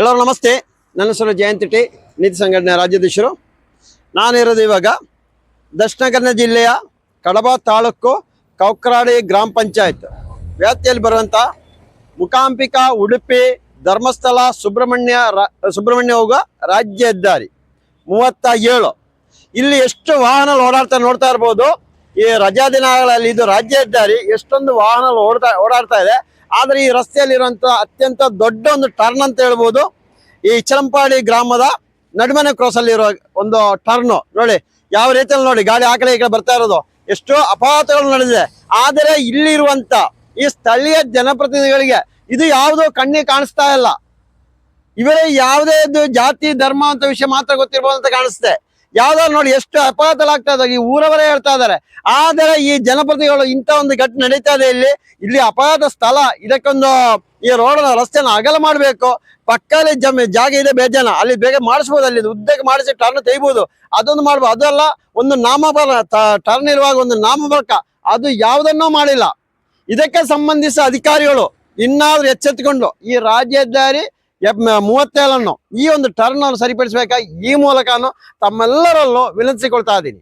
ಎಲ್ಲರೂ ನಮಸ್ತೆ. ನನ್ನ ಹೆಸರು ಜಯಂತಿ ಟಿ ನೀತಿ ಸಂಘಟನೆ ರಾಜ್ಯಾಧ್ಯಕ್ಷರು. ನಾನಿರೋದು ಇವಾಗ ದಕ್ಷಿಣ ಕನ್ನಡ ಜಿಲ್ಲೆಯ ಕಡಬ ತಾಲೂಕು ಕೌಕ್ರಾಡಿ ಗ್ರಾಮ ಪಂಚಾಯತ್. ವ್ಯಾಪ್ತಿಯಲ್ಲಿ ಬರುವಂಥ ಮುಖಾಂಬಿಕಾ ಉಡುಪಿ, ಧರ್ಮಸ್ಥಳ, ಸುಬ್ರಹ್ಮಣ್ಯ ಸುಬ್ರಹ್ಮಣ್ಯ ಹೋಗುವ ರಾಜ್ಯ ಹೆದ್ದಾರಿ ಮೂವತ್ತ ಏಳು ಇಲ್ಲಿ ಎಷ್ಟು ವಾಹನಗಳು ಓಡಾಡ್ತಾ ನೋಡ್ತಾ ಇರ್ಬೋದು. ಈ ರಜಾ ದಿನಗಳಲ್ಲಿ ಇದು ರಾಜ್ಯ ಹೆದ್ದಾರಿ, ಎಷ್ಟೊಂದು ವಾಹನ ಓಡ್ತಾ, ಓಡಾಡ್ತಾ ಇದೆ. ಆದರೆ ಈ ರಸ್ತೆಯಲ್ಲಿರುವಂಥ ಅತ್ಯಂತ ದೊಡ್ಡ ಒಂದು ಟರ್ನ್ ಅಂತ ಹೇಳ್ಬೋದು. ಈ ಚರಂಪಾಡಿ ಗ್ರಾಮದ ನಡುಮನೆ ಕ್ರಾಸ್ ಅಲ್ಲಿರೋ ಒಂದು ಟರ್ನ್ ನೋಡಿ, ಯಾವ ರೀತಿಯಲ್ಲಿ ನೋಡಿ ಗಾಡಿ ಆ ಕಡೆ ಈ ಕಡೆ ಬರ್ತಾ ಇರೋದು. ಎಷ್ಟೋ ಅಪಘಾತಗಳು ನಡೆದಿದೆ. ಆದರೆ ಇಲ್ಲಿರುವಂತ ಈ ಸ್ಥಳೀಯ ಜನಪ್ರತಿನಿಧಿಗಳಿಗೆ ಇದು ಯಾವುದೋ ಕಣ್ಣಿಗೆ ಕಾಣಿಸ್ತಾ ಇಲ್ಲ. ಇವರೇ ಯಾವುದೇ ಜಾತಿ, ಧರ್ಮ ಅಂತ ವಿಷಯ ಮಾತ್ರ ಗೊತ್ತಿರ್ಬೋದು ಅಂತ ಕಾಣಿಸುತ್ತೆ ಯಾವ್ದಾದ್ರು ನೋಡಿ ಎಷ್ಟು ಇದ್ದಾರೆ. ಈ ಊರವರೇ ಹೇಳ್ತಾ ಇದ್ದಾರೆ. ಆದರೆ ಈ ಜನಪ್ರತಿನಿಧಿಗಳು ಇಂಥ ಒಂದು ಘಟನೆ ನಡೀತಾ ಇದೆ ಇಲ್ಲಿ. ಇಲ್ಲಿ ಅಪಘಾತ ಸ್ಥಳ. ಇದಕ್ಕೊಂದು ಈ ರೋಡ್ ರಸ್ತೆನ ಅಗಲ ಮಾಡಬೇಕು. ಪಕ್ಕದಲ್ಲಿ ಜಮ್ಮ ಜಾಗ ಇದೆ ಬೇಜಾನ. ಅಲ್ಲಿ ಬೇಗ ಮಾಡಿಸ್ಬೋದು. ಅಲ್ಲಿ ಉದ್ದಕ್ಕೆ ಮಾಡಿಸಿ ಟರ್ನ್ ತೆಗಿಬಹುದು ಅದೊಂದು ಮಾಡ್ಬೋದು ಅದಲ್ಲ, ಒಂದು ನಾಮಫಲ ಟರ್ನ್ ಇರುವಾಗ ಒಂದು ನಾಮಫಲಕ. ಅದು ಯಾವುದನ್ನೂ ಮಾಡಿಲ್ಲ. ಇದಕ್ಕೆ ಸಂಬಂಧಿಸಿದ ಅಧಿಕಾರಿಗಳು ಇನ್ನಾದ್ರೂ ಎಚ್ಚೆತ್ತುಕೊಂಡು ಈ ರಾಜ್ಯ ಹೆದ್ದಾರಿ ಮೂವತ್ತೇಳನ್ನು ಈ ಒಂದು ಟರ್ನ್ ಅನ್ನು ಸರಿಪಡಿಸಬೇಕಾಗಿ ಈ ಮೂಲಕನು ತಮ್ಮೆಲ್ಲರಲ್ಲೂ ವಿನಂತಿಸಿಕೊಳ್ತಾ ಇದ್ದೀನಿ.